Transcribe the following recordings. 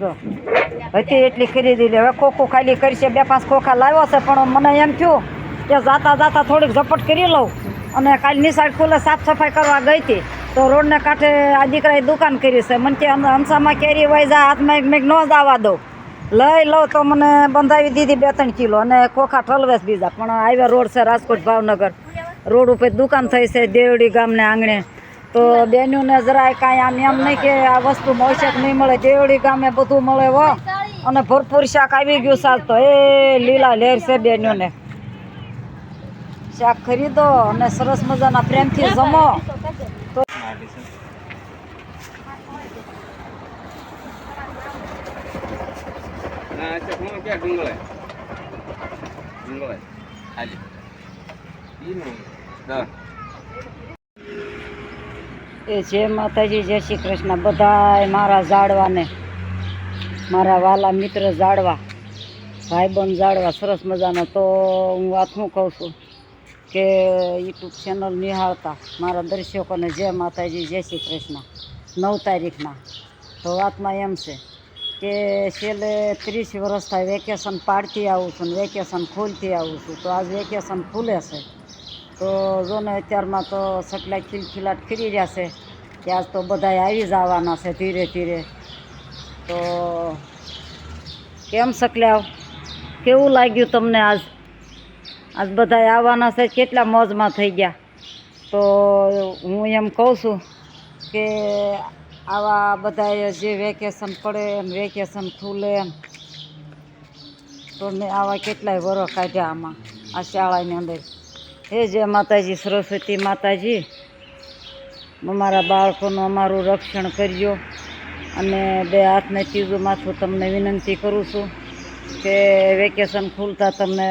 જો. હતી એટલી ખરીદી લે. હવે ખોખું ખાલી કરશે, બે પાંચ ખોખા લાવ્યો છે, પણ મને એમ થયું કે જાતા જાતા થોડીક ઝપટ કરી લઉં. અને કાલ નિશાળ ખુલે, સાફ સફાઈ કરવા ગઈ હતી. તો રોડને કાંઠે આ દીકરાએ દુકાન કરી છે. મને કે હંસામાં કેરી વાય જા હાથમાં મેં ન જવા દઉં. લઈ લઉં તો મને બંધાવી દીધી બે ત્રણ કિલો અને ખોખા ઠલવેશ બીજા. પણ આવ્યા રોડ છે રાજકોટ ભાવનગર. રોડ ઉપર દુકાન થઈ છે, દેવડી ગામને આંગણે. તો બેનોને જરાય કાંઈ આમ એમ નહીં કે આ વસ્તુ મળશે કે નહીં મળે દેવડી ગામે બધું મળે હો. અને ભરપૂર શાક આવી ગયું શાક તો. એ લીલા લહેર છે બેનોને. શાક ખરીદો અને સરસ મજાના પ્રેમથી જમો. તો ડુંગળાય ડુંગળાય દસ એ જય માતાજી, જય શ્રી કૃષ્ણ, બધાય મારા ઝાડવાને મારા વાલા મિત્ર ઝાડવા ભાઈબંધ ઝાડવા સરસ મજાના. તો હું વાત શું કહું છું કે યુટ્યુબ ચેનલ નિહાળતા મારા દર્શકોને જય માતાજી, જય શ્રી કૃષ્ણ, નવ તારીખના. તો વાતમાં એમ છે કે છેલ્લે ત્રીસ વર્ષ થાય, વેકેશન પાડતી આવું છું ને વેકેશન ખુલતી આવું છું. તો આજ વેકેશન ખુલે છે. તો જો અત્યારમાં તો સટલા ખીલખીલાટ કરી રહ્યા છે, કે આજ તો બધાય આવી જવાના છે ધીરે ધીરે. તો કેમ સકલ્યા કેવું લાગ્યું તમને આજ? આજ બધા આવવાના છે, કેટલા મોજમાં થઈ ગયા? તો હું એમ કહું છું કે આવા બધાય જે વેકેશન પડે એમ વેકેશન ખુલે એમ તો મેં આવા કેટલાય વરો કાઢ્યા આમાં, આ શાળાની અંદર. હે જય માતાજી, સરસ્વતી માતાજી, અમારા બાળકોનું અમારું રક્ષણ કરજો. અને બે હાથને ત્રીજું માથું તમને વિનંતી કરું છું કે વેકેશન ખુલતા તમને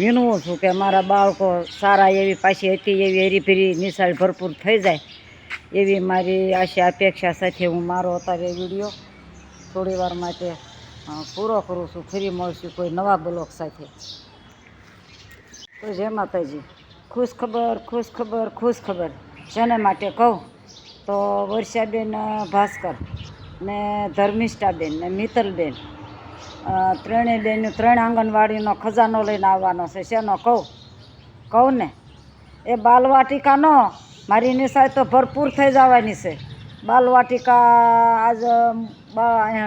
વિનવું છું કે મારા બાળકો સારા એવી પાછી હતી, એવી હરીફરી નિશાળ ભરપૂર થઈ જાય. એવી મારી આશા અપેક્ષા સાથે હું મારો અત્યારે વીડિયો થોડી વાર માટે પૂરો કરું છું. ફરી મળશું કોઈ નવા બ્લોગ સાથે. તો જય માતાજી. ખુશ ખબર ખુશ ખબર ખુશ ખબર. જેને માટે કહું? તો વર્ષાબેન ભાસ્કર ને ધર્મિષ્ઠાબેન ને મિત્તલબેન. ત્રણેય બેન, ત્રણ આંગણવાડીનો ખજાનો લઈને આવવાનો છે. શેનો કહું? કહું ને? એ બાલવાટિકાનો મારી નિશાળ તો ભરપૂર થઈ જવાની છે. બાલવાટિકા આજ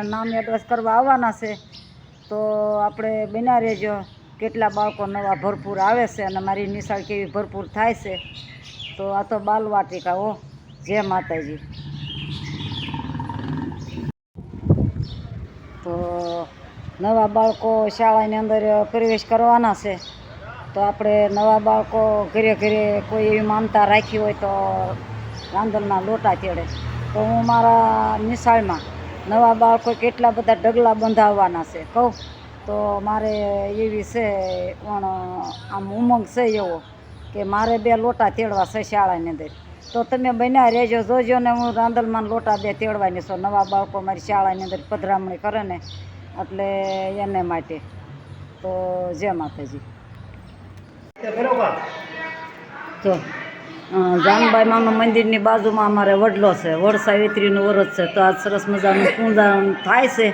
નામ એડ્રેસ કરવા આવવાના છે. તો આપણે બના રહેજો. કેટલા બાળકો નવા ભરપૂર આવે છે અને મારી નિશાળ કેવી ભરપૂર થાય છે, તો આ તો બાલવાટિકા ઓ જય માતાજી. તો નવા બાળકો શાળાની અંદર પ્રવેશ કરવાના છે, તો આપણે નવા બાળકો ઘરે ઘરે કોઈ એવી માનતા રાખી હોય તો રાંધણના લોટા તેડે. તો હું મારા નિશાળમાં નવા બાળકો કેટલા બધા ડગલા બંધાવવાના છે, કહું? તો મારે એવી છે, પણ આમ ઉમંગ છે એવો કે મારે બે લોટા તેડવા છે શાળાની અંદર. તો તમે બન્યા રહેજો, જોજો ને હું રાંદલમાં લોટા બે તેડવાની છું. નવા બાળકો મારી શાળાની અંદર પધરામણી કરે ને એટલે એને માટે. તો જય માતાજી. જો જાનબાઈ માનું મંદિરની બાજુમાં અમારે વડલો છે વડ સાવિત્રીનું વરસ છે. તો આજ સરસ મજાનું પૂંજાન થાય છે.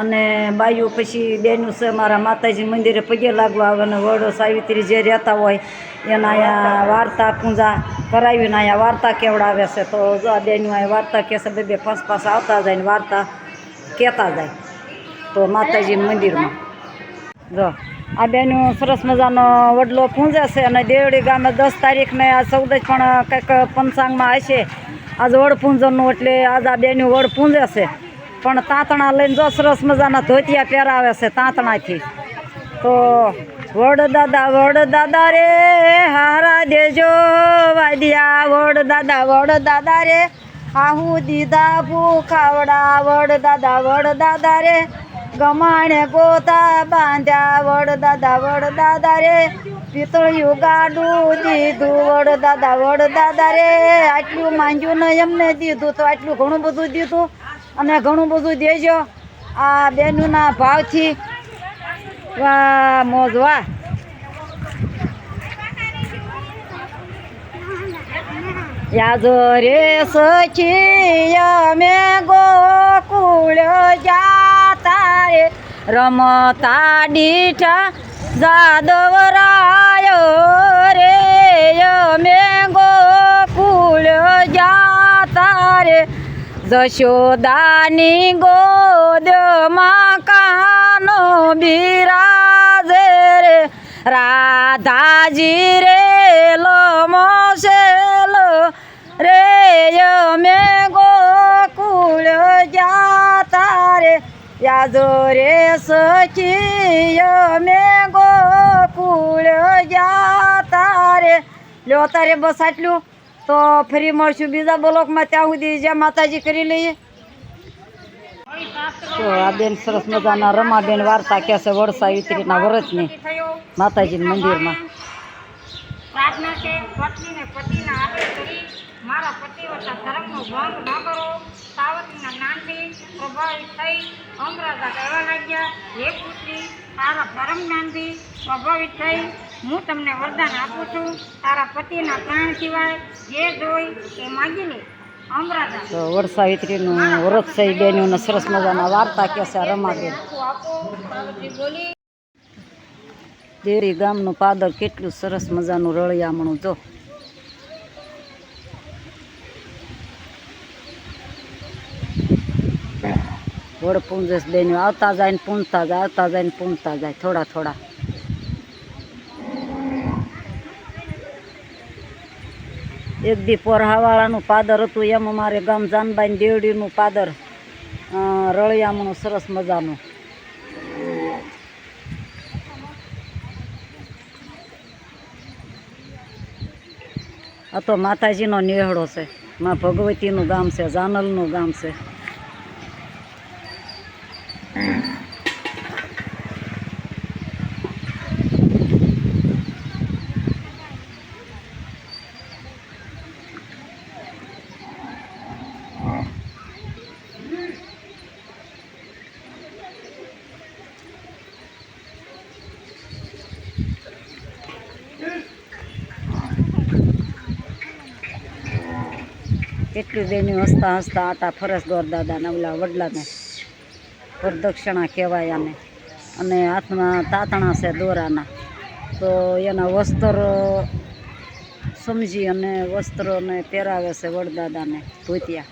અને બાયું પછી બેનું છે, મારા માતાજી મંદિરે પગે લાગવા આવે અને વડો સાવિત્રી જે રહેતા હોય, એના અહીંયા વાર્તા પૂંજા કરાવીને અહીંયા વાર્તા કેવડાવે છે. તો જો આ બેનું અહીંયા વાર્તા કહેશે બે બે પાસ પાસ આવતા જાય ને વાર્તા કહેતા જાય. તો માતાજી મંદિરમાં. જો, આ બેનું સરસ મજાનો વડલો પૂંજે છે અને દેવડી ગામે દસ તારીખને આ ચૌદ પણ કંઈક પંચાંગમાં હશે. આજ વડ પૂંજનનું એટલે આજ આ બેનું વડ પૂંજે છે. પણ તાંતણા લઈને જો સરસ મજાના ધોતિયા પહેરાવે છે તાંતણાથી. તો વડ દાદા વડ દાદા રે, હારા દેજો વાદિયા. વડ દાદા વડ દાદા રે, આહુ દીધા ભૂખાવડા. વડ દાદા વડ દાદા રે, ગમાણે ગોતા બાંધ્યા. વડ દાદા વડ દાદા રે, પિતળિયું ગાડું દીધું. વડ દાદા વડ દાદા રે, આટલું માંગ્યું ને એમને દીધું તો આટલું ઘણું બધું દીધું. અને ઘણું બધું દેજો. આ બેનોના ભાવથી. વાહ, મોજ, વાહ. યાદ રે સખી, અમે ગોકુળ જાતા રે. રમતા દીઠા જાદવ રાયો રે. અમે ગોકુળ જાતા રે. જશોદાની ગોદમાં કાનો બિરાજે રે. રાધાજી રે લમો શેલો રે. અમે ગોકુળ જાતા રે. યાદો રે સખી, અમે ગોકુળ જાતા રે. લ્યો તારે બસ આટલું. તો ફરી મળશું બીજા બ્લોકમાં. ત્યાં સુધી જય માતાજી કરી લઈએ. તો આ બેન સરસ મજાના રમાબેન વાર્તા કહે છે વરસા વિતરીના વરસની માતાજી મંદિરમાં. પ્રભાવિત થઈ અમરાજા કહેવા લાગ્યા, હે પુત્રી, તારા ધર્મ જ્ઞાનથી પ્રભાવિત થઈ હું તમને વરદાન આપું છું તારા પતિના પ્રાણ સિવાય જે જોઈ એ માગી લે. તો વર્ષાવિત્રીનું વિતરીનું વરસ છે સરસ મજાના વાર્તા કે છે રમાબેન દેરી ગામનું પાદર કેટલું સરસ મજાનું રળિયામણું જો. વડ પૂંજસ બેન આવતા જાય ને પૂંજતા જાય આવતા જાય ને પૂંજતા જાય થોડા થોડા. એક દી પોરહાવાળાનું પાદર હતું, એમ અમારે ગામ જાનબાઈ દેવડીનું પાદર રળિયામણું સરસ મજાનું. આ તો માતાજીનો નેહડો છે, માં ભગવતીનું ગામ છે, જાનલનું ગામ છે. કેટલી બેની હસતા હસતા હતા ફરસ ગોર દાદાના ઓલા વડલાને. પ્રદક્ષિણા કહેવાય આને. અને હાથમાં તાતણા છે દોરાના. તો એના વસ્ત્ર સમજી અને વસ્ત્રોને પહેરાવે છે વડદાદાને ધોતિયા.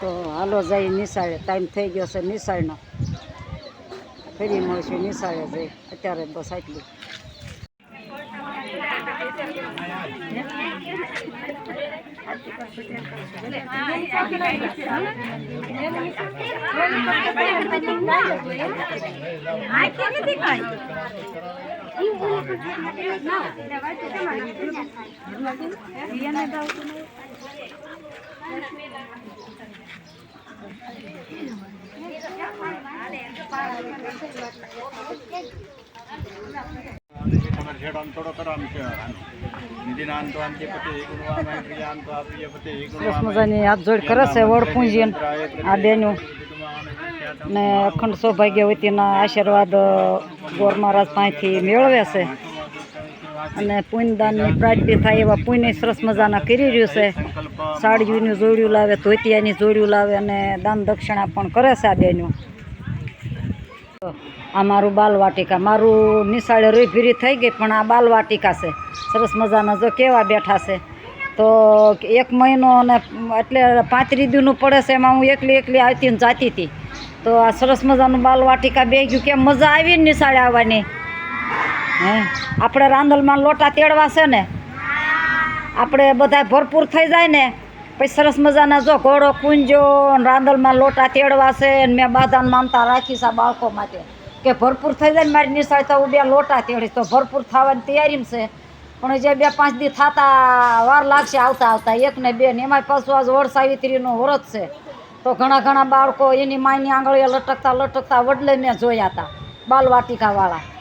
તો હાલો જઈ નિશાળે. ટાઈમ થઈ ગયો છે નિશાળનો. ફરી મળશું નિશાળે જઈ. અત્યારે બસ આટલું. સરસ મજાની હાથ જોડ કરે છે વડ આ બેનું. ને અખંડ સૌભાગ્યવતીના આશીર્વાદ ગોર મહારાજ પાસેથી મેળવે છે. અને પુણ્યદાનની પ્રાપ્તિ થાય એવા પુણ્ય સરસ મજાના કરી રહ્યું છે. સાડીઓનું જોડિયું લાવે, ધોતિયાની જોડિયું લાવે અને દાન દક્ષિણા પણ કરે છે આ બેનું. આ મારું બાલવાટિકા, મારું નિશાળે રોઈ ભીરી થઈ ગઈ, પણ આ બાલવાટિકા છે. સરસ મજાના જો કેવા બેઠા છે. તો એક મહિનો અને એટલે પાંત્રીસ દીનું પડે છે એમાં હું એકલી એકલી આવતી ને જાતી હતી. તો આ સરસ મજાનું બાલવાટિકા બે ગયું, કેમ મજા આવી નિશાળે આવવાની? હે? આપણે રાંદલમાં લોટા તેડવા છે ને, આપણે બધા ભરપૂર થઈ જાય ને, પછી સરસ મજાના જો ઘોડો, કુંજો ને રાંદલમાં લોટા તેડવા છે ને મેં બાધાને માનતા રાખીશ આ બાળકો માટે. કે ભરપૂર થઈ જાય ને મારી નિશાળ તો હું બે લોટા તેડીશ, તો ભરપૂર થવાની તૈયારી છે. પણ જે બે પાંચ દી થતા વાર લાગશે આવતા આવતા, એક ને બે ને એમાંય પાછું આજ વડ સાવિત્રીનો વ્રત છે. તો ઘણા ઘણા બાળકો એની માયની આંગળીએ લટકતા લટકતા વડલે મેં જોયા હતા બાલવાટિકાવાળા.